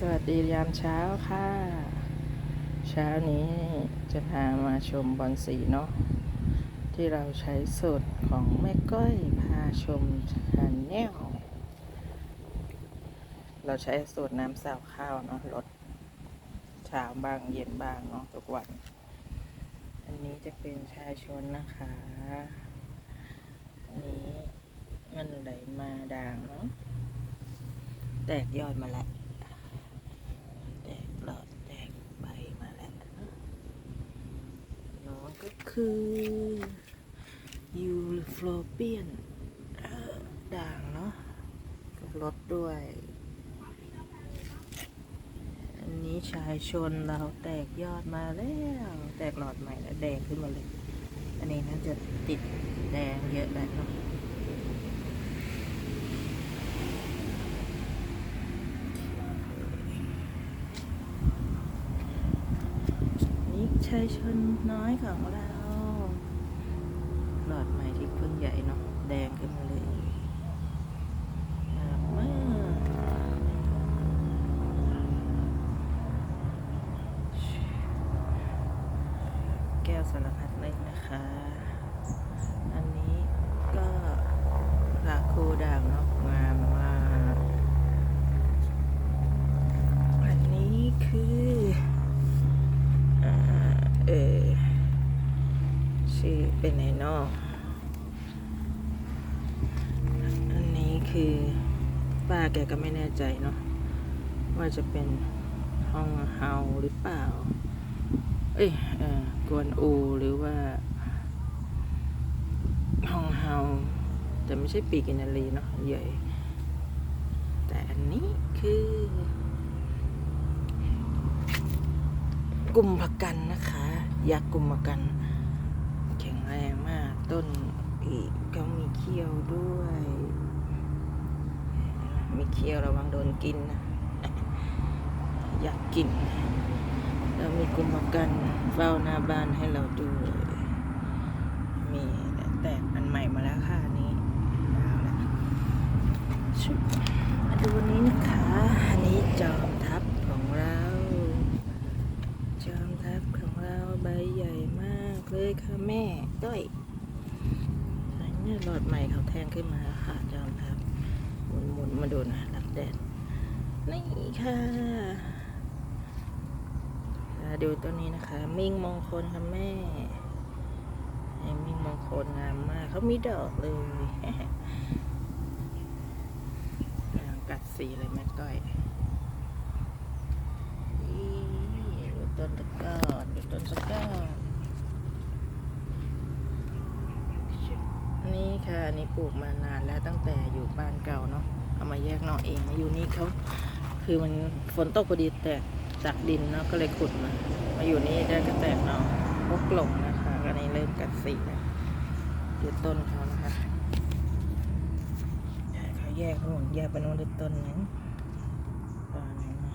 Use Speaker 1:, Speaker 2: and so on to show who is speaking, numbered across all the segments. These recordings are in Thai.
Speaker 1: สวัสดียามเช้าค่ะ เช้านี้จะพามาชมบอลสีเนาะที่เราใช้สูตรของแม่ก้อยพาชมชันแนลเราใช้สูตรน้ำสาวข้าวเนาะลดเช้าบางเย็นบางเนาะทุกวัน อันนี้จะเป็นชาชนนะคะอันนี้มันไหลมาด่างเนาะแตกยอดมาแล้ว แตกหลอดแตกใบมาแล้วน้องก็ คือยูโฟลเปียนด่างเนาะกับรถด้วย อันนี้ชายชนเราแตกยอดมาแล้ว แตกหลอดใหม่แล้วแดงขึ้นมาเลย อันนี้น่าจะติดแดงเยอะแล้วเนาะนี่ชายชนน้อยของเรา หลอดใหม่ที่เพิ่งใหญ่เนาะแดงขึ้นมาเลยน่ารักมากแก้วสารพัดเลยนะคะ อันนี้ก็ราคูด่างเนาะงามมาก อันนี้คืออ่าเออชื่อ เป็นไหนนอก อันนี้คือป้าแกก็ไม่แน่ใจเนาะว่าจะเป็นห้องเฮาหรือเปล่า เอ้ยเออกวนอูหรือว่า ห้องเฮาแต่ไม่ใช่ปีกินารีเนาะใหญ่ แต่อันนี้คือ กลุ่มผักกันนะคะ ยักษ์กลุ่มผักกัน แรงมาก ต้นอีกก็มีเขี้ยวด้วย มีเขี้ยวระวังโดนกินนะอยากกิน แล้วมีกลุ่มกกันเฝ้าหน้าบ้านให้เราด้วยมีแต่อันใหม่มาแล้วค่ะนี้มาดูอันนี้นะคะ อันนี้จอมทัพของเรา จอมทัพของเราใบใหญ่มากเลย ค่ะแม่ต้อยอันนี้หลอดใหม่เขาแทงขึ้นมาค่ะจอมทัพหมุนหมุนๆมาดูนะรับแดดนี่ค่ะดูตัวนี้นะคะ มิ่งมงคลค่ะแม่มิ่งมงคลงามมากเขามีดอกเลยกัดสีเลยแม่ก้อยนี่ดูต้นตะก้อดูต้นตะก้อนค่ะอั นนี่ปลูกมานานแล้วตั้งแต่อยู่บ้านเก่าเนาะเอามาแยกหน่อเองมาอยู่นี่เขาคือมันฝนตกพอดีแตกจากดินเนาะก็เลยขุดมามาอยู่นี่ได้ก็แตกหน่อพวกหลงนะคะอันนี้เริ่มกัดสีแล้วดูต้นเขานะคะเขาแยกนู่นแยกไปนู่นดูต้นนั้นตอนนี้นะ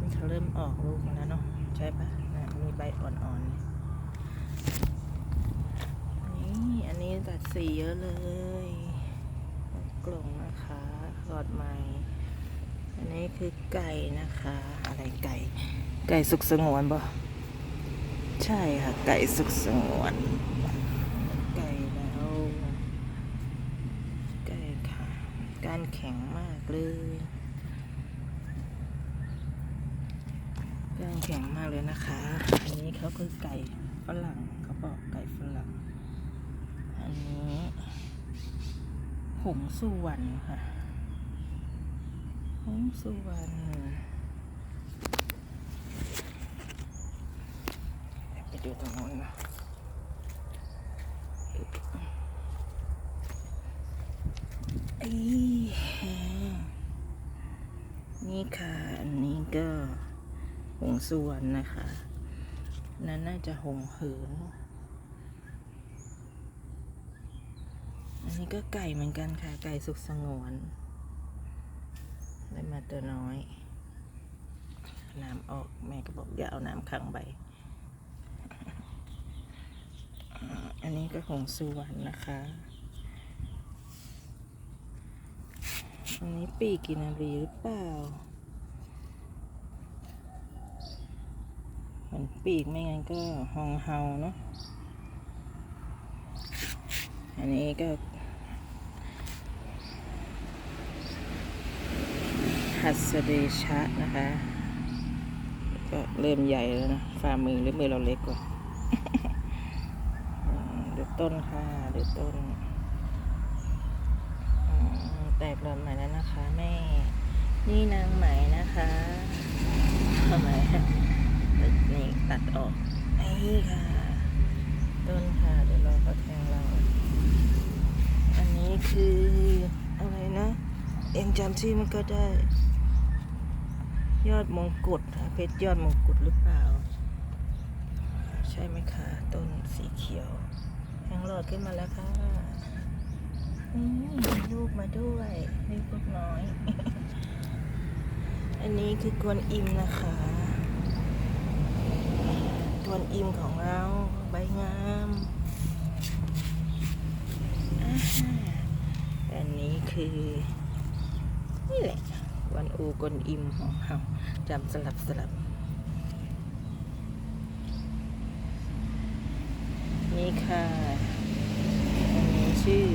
Speaker 1: นี่เขาเริ่มออกลูกแล้วเนาะใช่ปะนะมีใบอ่อนๆ นี่อันนี้ตัดสีเยอะเลยกล่องนะคะหลอดใหม่ อันนี้คือไก่นะคะ อะไรไก่ ไก่สุกสงวนบ่ใช่ค่ะ ไก่สุกสงวน ไก่แล้ว ไก่ค่ะ การแข็งมากเลยเครื่องแข็งมากเลยนะคะ อันนี้เขาคือไก่ฝรั่งเขาบอกไก่ฝรั่ง อันนี้หงสุวรรณค่ะ หงสุวรรณเดี๋ยวไปดูตรงโน้นนะอีนี่ค่ะ อันนี้ก็หงสุวรรณนะคะ นั่นน่าจะหงเหิน อันนี้ก็ไก่เหมือนกันค่ะ ไก่สุกสงวน ได้มาตัวน้อย น้ำออกแม่ก็บอกอย่าเอาน้ำขังใบ อันนี้ก็ของสุวรรณนะคะ อันนี้ปีกินารีหรือเปล่าเหมือนปีกไม่งั้นก็ฮองเฮาเนาะอันนี้ก็ ฮัสเดชะนะคะ ก็เริ่มใหญ่แล้วนะฝ่ามือหรือมือเราเล็กกว่าอืมดูต้นค่ะดูต้น แตกหลอดใหม่แล้วนะคะแม่ นี่นางไหมนะคะทำไมนี่ตัดออกนี่ค่ะ ต้นค่ะ เดี๋ยวเราก็แทงเรา อันนี้คืออะไรนะ เองจำชื่อมันก็ได้ ยอดมงกุฎคะเพชรยอดมงกุฎหรือเปล่า ใช่ไหมคะต้นสีเขียวแทงหลอดขึ้นมาแล้วค่ะนี่ลูกมาด้วยนี่ลูกน้อย อันนี้คือกวนอิมนะคะกวนอิมของเราใบงามอันนี้คือนี่แหละ วันอูกวนอิมของเราจำสลับสลับ นี่ค่ะอันนี้ชื่อ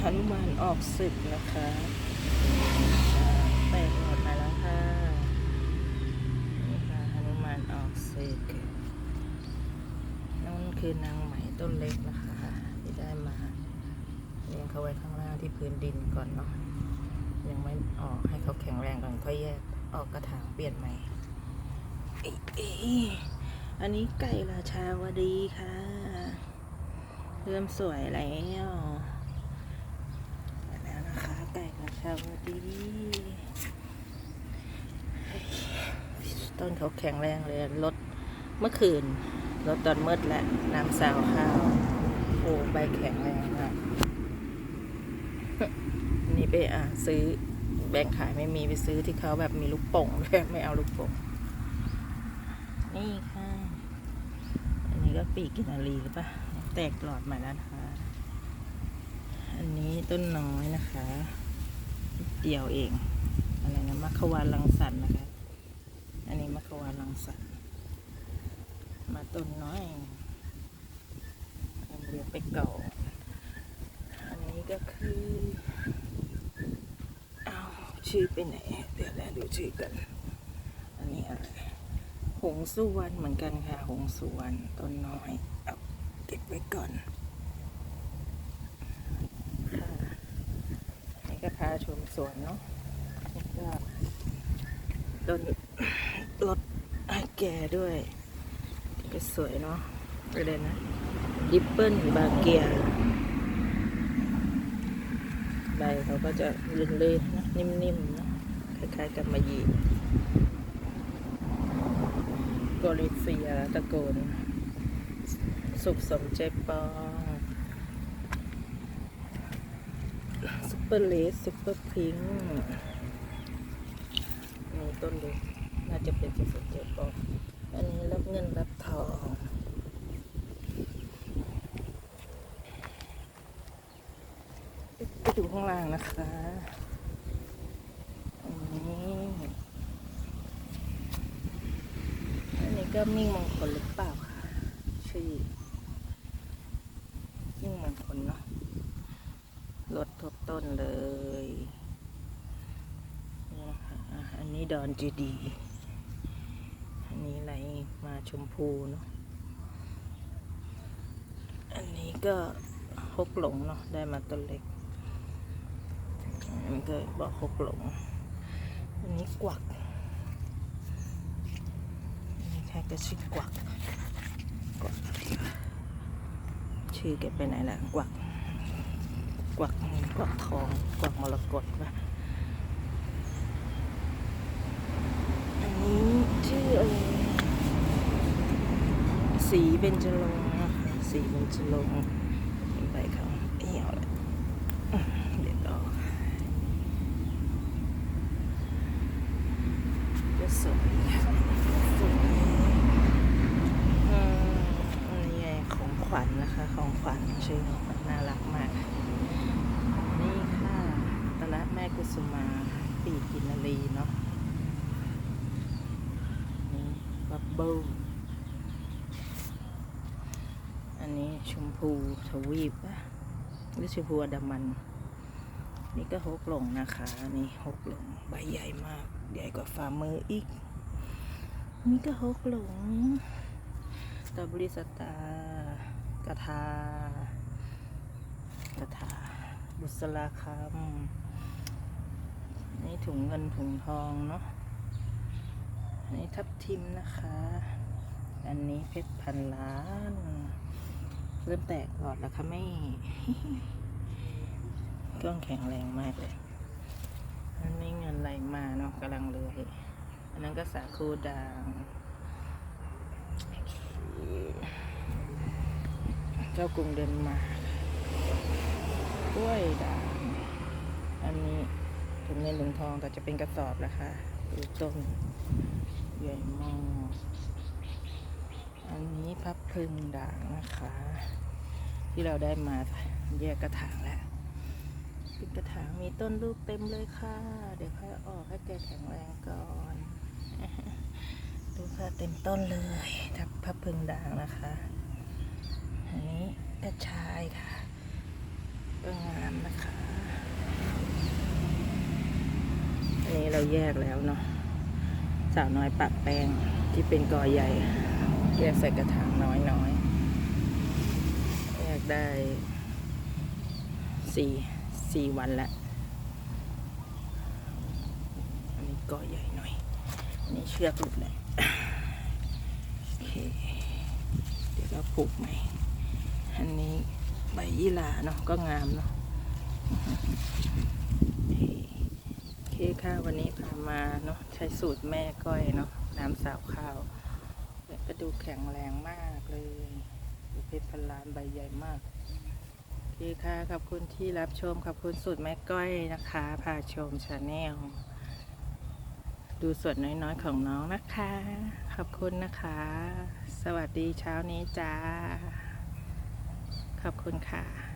Speaker 1: หนุมานออกศึกนะคะอ่าแปลกหมดมาแล้วค่ะ นี่ค่ะหนุมานออกศึกนั่นคือนางไหมต้นเล็กนะคะ ที่ได้มาเลี้ยงเขาไว้ข้างล่างที่พื้นดินก่อนเนาะ ยังไม่ออกให้เขาแข็งแรงก่อนค่อยแยกออกกระถางเปลี่ยนใหม่เอยเอยอันนี้ไก่ราชาวดีค่ะ เริ่มสวยแล้วไปแล้วนะคะ ไก่ราชาวดีต้นเขาแข็งแรงเลยลดเมื่อคืนลดตอนมืดแล้วน้ำสาวข้าวโอ้ใบแข็งแรงมาก นี่ไปอะซื้อแบงขายไม่มีไปซื้อที่เขาแบบมีลูกโป่งด้วยไม่เอาลูกโป่งนี่ค่ะ อันนี้ก็ปีกกินารีหรือปะแตกหลอดใหม่แล้วนะคะ อันนี้ต้นน้อยนะคะ เดียวเอง อะไรนะมัคควานลังสันนะคะ อันนี้มัคควานลังสันมาต้นน้อยเอาเรียกไปเก่า อันนี้ก็คือ ชื่อไปไหน เดี๋ยวแล้วดูชื่อกัน อันนี้อะไร หงสุวรรณเหมือนกันค่ะ หงสุวรรณต้นน้อยเอาเก็บไว้ก่อนค่ะนี่ก็พาชมสวนเนาะนี่ก็ต้นรถให้แก่ด้วยก็สวยเนาะไปเลยนะดิปเปิลบาเกีย บเขาก็จะลื่นๆนะนิ่มๆนะคล้ายๆกับมะยีโกลิเซียตะโกน สุขสมใจปองซุปเปอร์เลสซุปเปอร์พิงมีต้นเล็กน่าจะเป็นสุขสมใจปองอันนี้รับเงินรับทอง ไปดูข้างนะคะอันนี้อันนี้ก็มิ่งมงคลหรือเปล่าคะชื่อมิ่งมงคลเนาะรถทบต้นเลยนี่นะคะอันนี้ดอนเจดี อันนี้ไหลมาชมพูเนาะ อันนี้ก็ฮกหลงเนาะได้มาต้นเล็ก อันก็บอกหกหลงอันนี้กวักอันนี้แค่ก็ชื่อกวักกวักชื่อแกไปไหนล่ะกวักกวักกวักทองกวักมรกตปะอันนี้ชื่ออะไรสีเบญจรงค์นะคะสีเบญจรงค์เป็นใบเขาเหี่ยวเลยเดี๋ยวต่อ ก็สวยค่ะสวยอืมอันนี้ไงของขวัญนะคะ ของขวัญชื่อของขวัญน่ารักมาก นี่ค่ะตลาดแม่กุสุมา ปีกินารีเนาะนี่บบับเบิลอันนี้ชมพูทวีปอะหรือชมพูอันดามัน นี่ก็ฮกหลงนะคะ นี่ฮกหลงใบใหญ่มาก ใหญ่กว่าฝ่ามืออีก นี่ก็ฮกหลงตรอเบริสตากระทากระทาบุษราคำ ถุงเงินถุงทองเนาะอันนี้ทับทิมนะคะ อันนี้เพชรพันล้าน เริ่มแตกก่อนแล้วค่ะไม่เครื่องแข็งแรงมากเลยอันนี้เงินไหลมาเนาะกำลังเลย อันนั้นก็สาคูด่างเจ้ากรุงเดนมาร์กกล้วยด่างอันนี้ ถุงเงินถุงทองแต่จะเป็นกระสอบนะคะดูต้นใหญ่มาก อันนี้พับพึงด่างนะคะ ที่เราได้มาแยกกระถางแล้วเป็นกระถางมีต้นลูกเต็มเลยค่ะ เดี๋ยวค่อยออกให้แกแข็งแรงก่อนดูค่ะเต็มต้นเลยทับพับพึงด่างนะคะ อันนี้กระชายค่ะงามนะคะ อันนี้เราแยกแล้วเนาะสาวน้อยปะแป้งที่เป็นกอใหญ่ แยกใส่กระถางน้อยน้อยๆแยกได้สี่สี่วันละอันนี้กอใหญ่หน่อยอันนี้เชือกหลุดเลยโอเคเดี๋ยวเราผูกใหม่อันนี้ใบยี่หร่าเนาะก็งามเนาะ อเคค่ะวันนี้พามาเนาะใช้สูตรแม่ก้อยเนาะน้ำสาวข้าวเนี่ยก็ดูแข็งแรงมากเลยเพชรพันล้านใบใหญ่มากโอค่ะขอบคุณที่รับชมขอบคุณสูตรแม่ก้อยนะคะพาชมชาแนลดูส่วนน้อยๆของน้องนะคะ ขอบคุณนะคะ สวัสดีเช้านี้จ้า ขอบคุณค่ะ